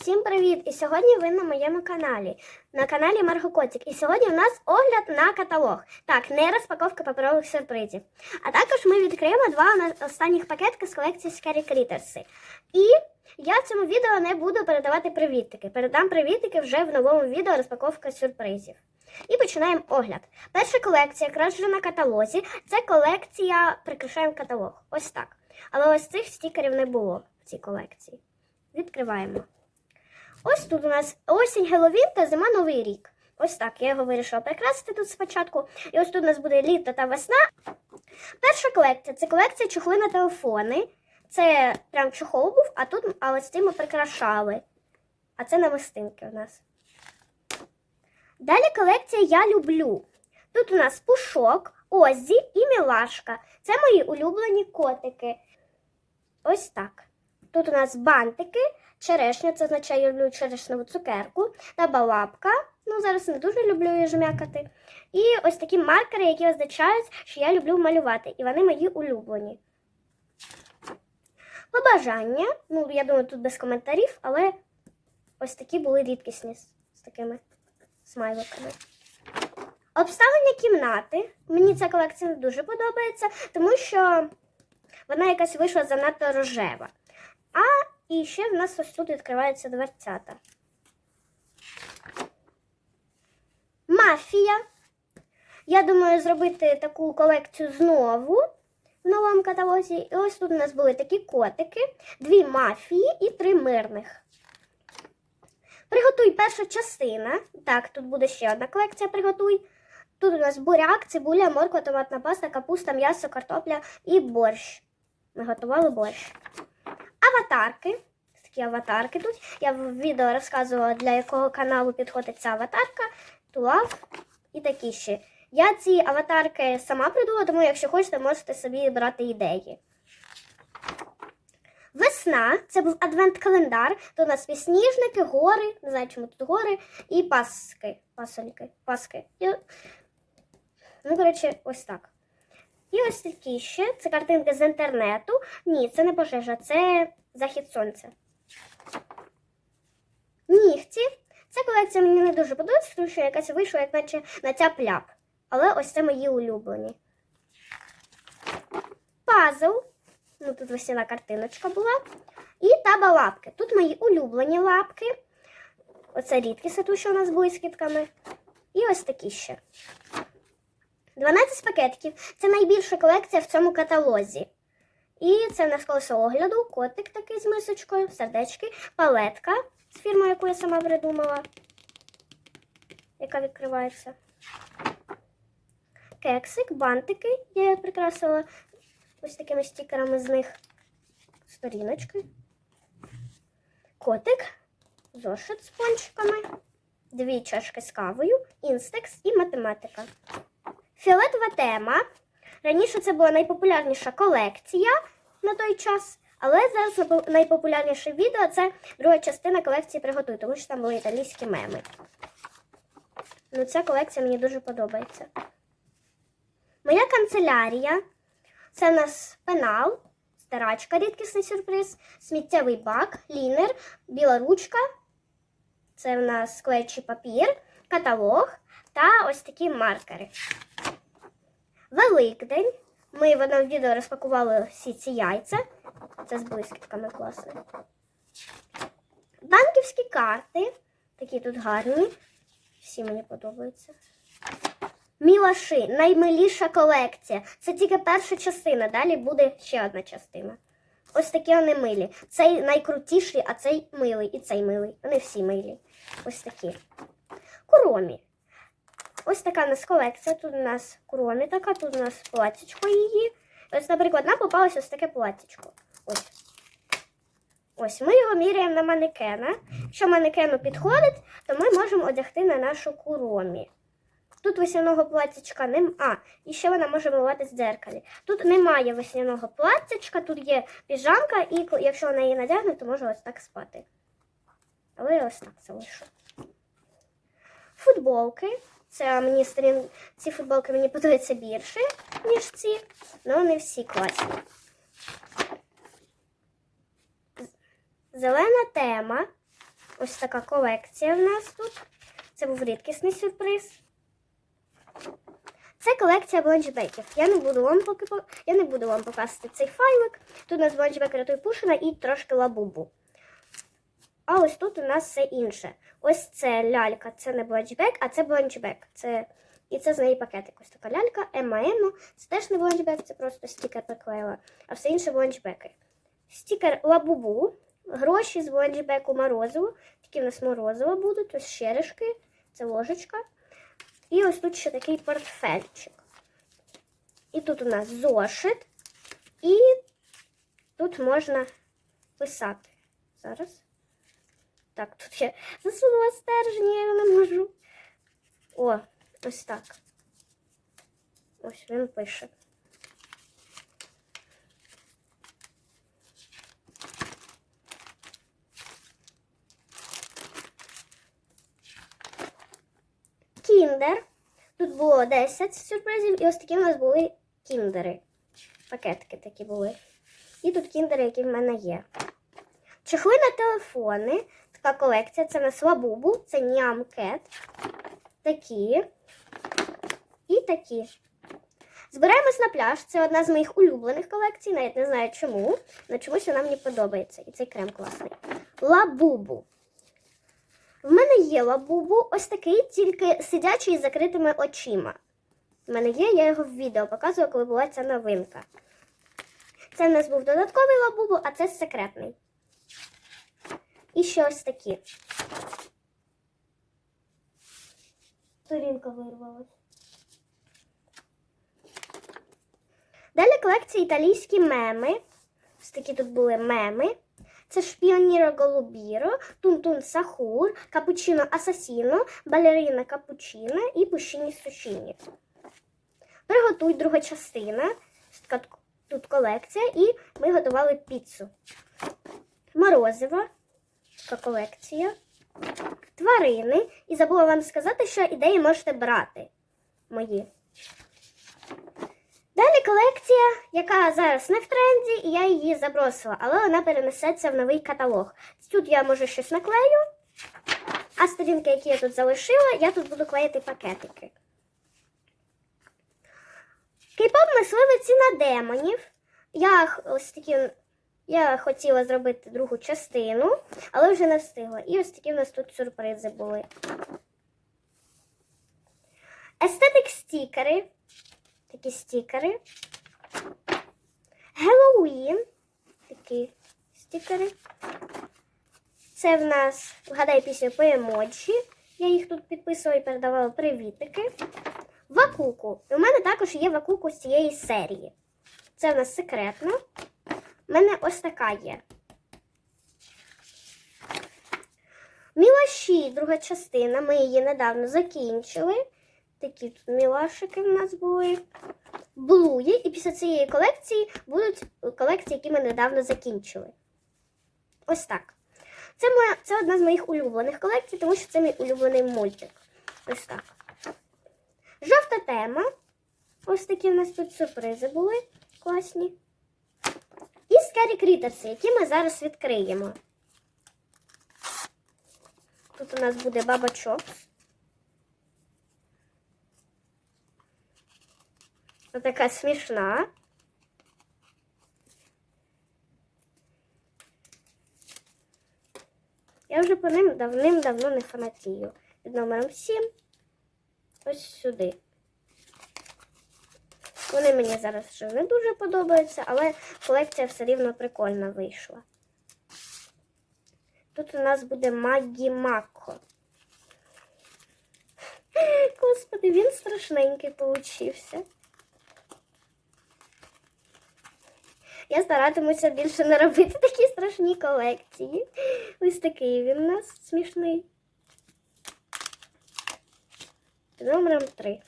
Всім привіт! І сьогодні ви на моєму каналі, на каналі Марго Котик. І сьогодні в нас огляд на каталог. Так, не розпаковка паперових сюрпризів. А також ми відкриємо два останніх пакетки з колекції Scary Critters. І я в цьому відео не буду передавати привітики. Передам привітики вже в новому відео розпаковка сюрпризів. І починаємо огляд. Перша колекція, якраз вже на каталозі, це колекція Прикрашаємо каталог. Ось так. Але ось цих стікерів не було в цій колекції. Відкриваємо. Ось тут у нас осінь, Геловін та зима Новий рік. Ось так. Я його вирішила прикрасити тут спочатку. І ось тут у нас буде літо та весна. Перша колекція це колекція чохли на телефони. Це прям чохол був, а тут а ось цим ми прикрашали. А це намистинки у нас. Далі колекція Я люблю. Тут у нас пушок, Оззі і Мілашка. Це мої улюблені котики. Ось так. Тут у нас бантики, черешня, це означає, я люблю черешневу цукерку, та балапка. Ну, зараз не дуже люблю її жмякати. І ось такі маркери, які означають, що я люблю малювати, і вони мої улюблені. Побажання. Ну, я думаю, тут без коментарів, але ось такі були рідкісні з, такими смайликами. Обставлення кімнати. Мені ця колекція дуже подобається, тому що вона якась вийшла занадто рожева. І ще в нас ось тут відкривається дверцята. Мафія. Я думаю зробити таку колекцію знову в новому каталозі. І ось тут у нас були такі котики, дві мафії і три мирних. Приготуй перша частина. Так, тут буде ще одна колекція. Приготуй. Тут у нас буряк, цибуля, морква, томатна паста, капуста, м'ясо, картопля і борщ. Ми готували борщ. Аватарки. Такі аватарки тут. Я в відео розказувала, для якого каналу підходить ця аватарка. Тулав і такі ще. Я ці аватарки сама придумала, тому якщо хочете, можете собі брати ідеї. Весна це був адвент-календар. Тут у нас підсніжники, гори, не знаю, чому тут гори, і паски. Пасольки, паски. І... Ну, коротше, ось так. І ось такі ще. Це картинки з інтернету. Ні, це не пожежа, це захід сонця. Нігті. Ця колекція мені не дуже подобається, тому що якась вийшла, як наче на ця пляп. Але ось це мої улюблені. Пазл. Ну, тут весняна картиночка була. І таба лапки. Тут мої улюблені лапки. Оце рідкість, тут що у нас з кітками. І ось такі ще. 12 пакетиків. Це найбільша колекція в цьому каталозі. І це в нас колесо огляду, котик такий з мисочкою, сердечки, палетка з фірмою, яку я сама придумала, яка відкривається. Кексик, бантики. Я прикрасила ось такими стікерами з них. Сторіночки. Котик, зошит з пончиками, дві чашки з кавою, інстекс і математика. Фіолетова тема. Раніше це була найпопулярніша колекція на той час, але зараз найпопулярніше відео це друга частина колекції Приготуй, тому що там були італійські меми. Ну, ця колекція мені дуже подобається. Моя канцелярія. Це в нас пенал, стирачка, рідкісний сюрприз, сміттєвий бак, лінер, біла ручка. Це в нас склеючий папір, каталог та ось такі маркери. Великдень. Ми в одному відео розпакували всі ці яйця. Це з блискітками класно. Банківські карти. Такі тут гарні. Всі мені подобаються. Мілаши, наймиліша колекція. Це тільки перша частина, далі буде ще одна частина. Ось такі вони милі. Цей найкрутіший, а цей милий, і цей милий. Вони всі милі. Ось такі. Куромі. Ось така у нас колекція. Тут у нас куромі така, тут у нас платічко її. Ось, наприклад, нам попалось ось таке платічко. Ось. Ось ми його міряємо на манекена. Якщо манекену підходить, то ми можемо одягти на нашу куромі. Тут весняного платтячка нема. А, і ще вона може миватись в дзеркалі. Тут немає весняного платтячка, тут є піжамка, і якщо вона її надягне, то може ось так спати. Але я ось так залишу. Футболки. Це мені сторін... Ці футболки мені подобаються більше, ніж ці, але вони всі класні. Зелена тема. Ось така колекція в нас тут. Це був рідкісний сюрприз. Це колекція бланчбеків. Я не буду вам поки я не буду вам показувати цей файлик. Тут у нас бланчбек рятуй Пушина і трошки лабубу. А ось тут у нас все інше. Ось це лялька, це не бланчбек, а це бланчбек. Це... І це з неї пакетик. Ось така лялька, Емма Емма. Це теж не бланчбек, це просто стікер приклеїла, а все інше бланчбеки. Стікер лабубу, гроші з бланчбеку морозиво. Такі в нас морозиво будуть, ось черешки, це ложечка. І ось тут ще такий портфельчик. І тут у нас зошит, і тут можна писати. Зараз. Так, тут я засунула стержень, я його не можу. О, ось так. Ось він пише. Кіндер. Тут було 10 сюрпризів, і ось такі у нас були кіндери. Пакетики такі були. І тут кіндери, які в мене є. Чехли на телефони. Така колекція. Це на Слабубу, це Нямкет. Такі. І такі. Збираємось на пляж. Це одна з моїх улюблених колекцій. Навіть не знаю чому. але чомусь вона мені подобається. І цей крем класний. Лабубу. В мене є лабубу, ось такий, тільки сидячий з закритими очима. В мене є, я його в відео показувала, коли була ця новинка. Це в нас був додатковий лабубу, а це секретний. І ще ось такі. Сторінка вирвалась. Далі колекція італійські меми. Ось такі тут були меми. Це шпіоніро Голубіро, Тунтун Сахур, Капучино Асасіно, Балерина Капучино і Пущині Сушіні. Приготуй друга частина. Тут колекція, і ми готували піцу. Морозиво, така колекція. Тварини. І забула вам сказати, що ідеї можете брати мої. Далі колекція, яка зараз не в тренді, і я її забросила, але вона перенесеться в новий каталог. Тут я може щось наклею, а сторінки, які я тут залишила, я тут буду клеїти пакетики. Кей-поп мисливиці на демонів. Я ось такі. Я хотіла зробити другу частину, але вже не встигла. І ось такі в нас тут сюрпризи були. Естетик стікери. Такі стікери. Геловін. Такі стікери. Це в нас, вгадай пісню по емоджі. Я їх тут підписувала і передавала привітики. Вакуку. І у мене також є вакуку з цієї серії. Це в нас секретно. У мене ось така є. Мілаші, друга частина. Ми її недавно закінчили. Такі тут мілашики в нас були. Блуї. І після цієї колекції будуть колекції, які ми недавно закінчили. Ось так. Це, моя, це одна з моїх улюблених колекцій, тому що це мій улюблений мультик. Ось так. Жовта тема. Ось такі в нас тут сюрпризи були класні. І Scary Critters, які ми зараз відкриємо. Тут у нас буде баба Чопс. Отака смішна. Я вже по ним давним-давно не фанатію. Під номером 7. Ось сюди. Вони мені зараз вже не дуже подобаються, але колекція все рівно прикольна вийшла. Тут у нас буде Магі Мако. Господи, він страшненький получився. Я старатимуся більше не робити такі страшні колекції. Ось такий він у нас смішний. Номером 3.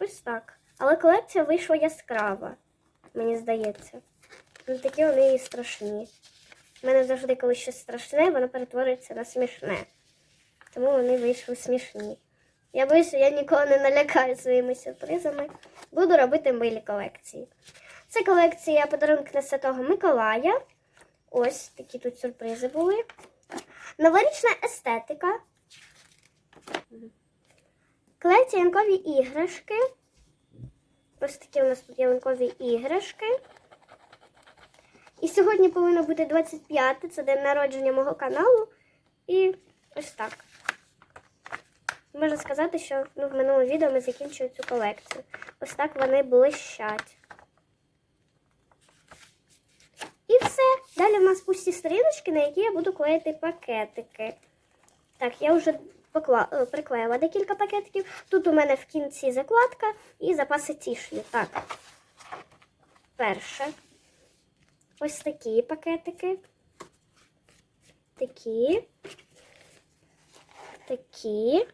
Ось так. Але колекція вийшла яскрава, мені здається. Не такі вони і страшні. У мене завжди, коли щось страшне, воно перетворюється на смішне. Тому вони вийшли смішні. Я боюся, я нікого не налякаю своїми сюрпризами. Буду робити милі колекції. Це колекція подарунок на Святого Миколая. Ось такі тут сюрпризи були. Новорічна естетика. Клеїться янкові іграшки. Ось такі у нас тут ялинкові іграшки. І сьогодні повинно бути 25, це день народження мого каналу. І ось так. Можна сказати, що ну, в минулому відео ми закінчили цю колекцію. Ось так вони блищать. І все. Далі в нас пусті сторіночки, на які я буду клеїти пакетики. Так, я вже приклеїла декілька пакетиків. Тут у мене в кінці закладка і запаси тішні. Так. Перше. Ось такі пакетики. Такі. Такі.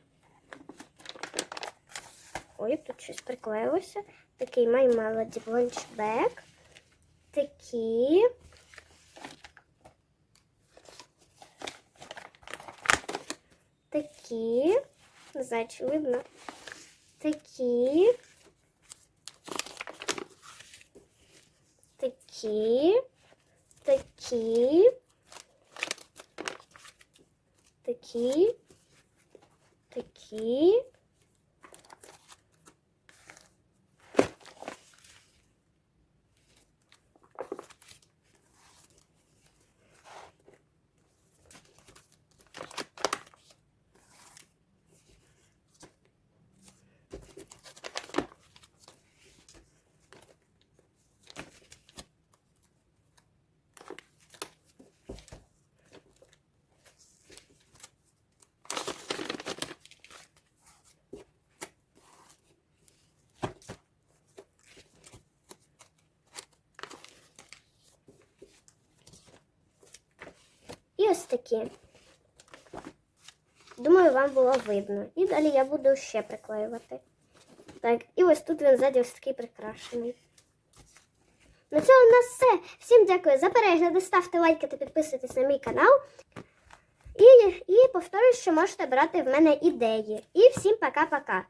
Ой, тут щось приклеїлося. Такий My Melody Launchback. Такі. Такі. Не знаю, чи видно. Такі. Такі. Такі. Такі. Такі. Ось такі. Думаю, вам було видно. І далі я буду ще приклеювати. Так, і ось тут він ззаді ось такий прикрашений. На цьому у нас все. Всім дякую за перегляд. Ставте лайки та підписуйтесь на мій канал. І, і повторюю, що можете брати в мене ідеї. І всім пока-пока.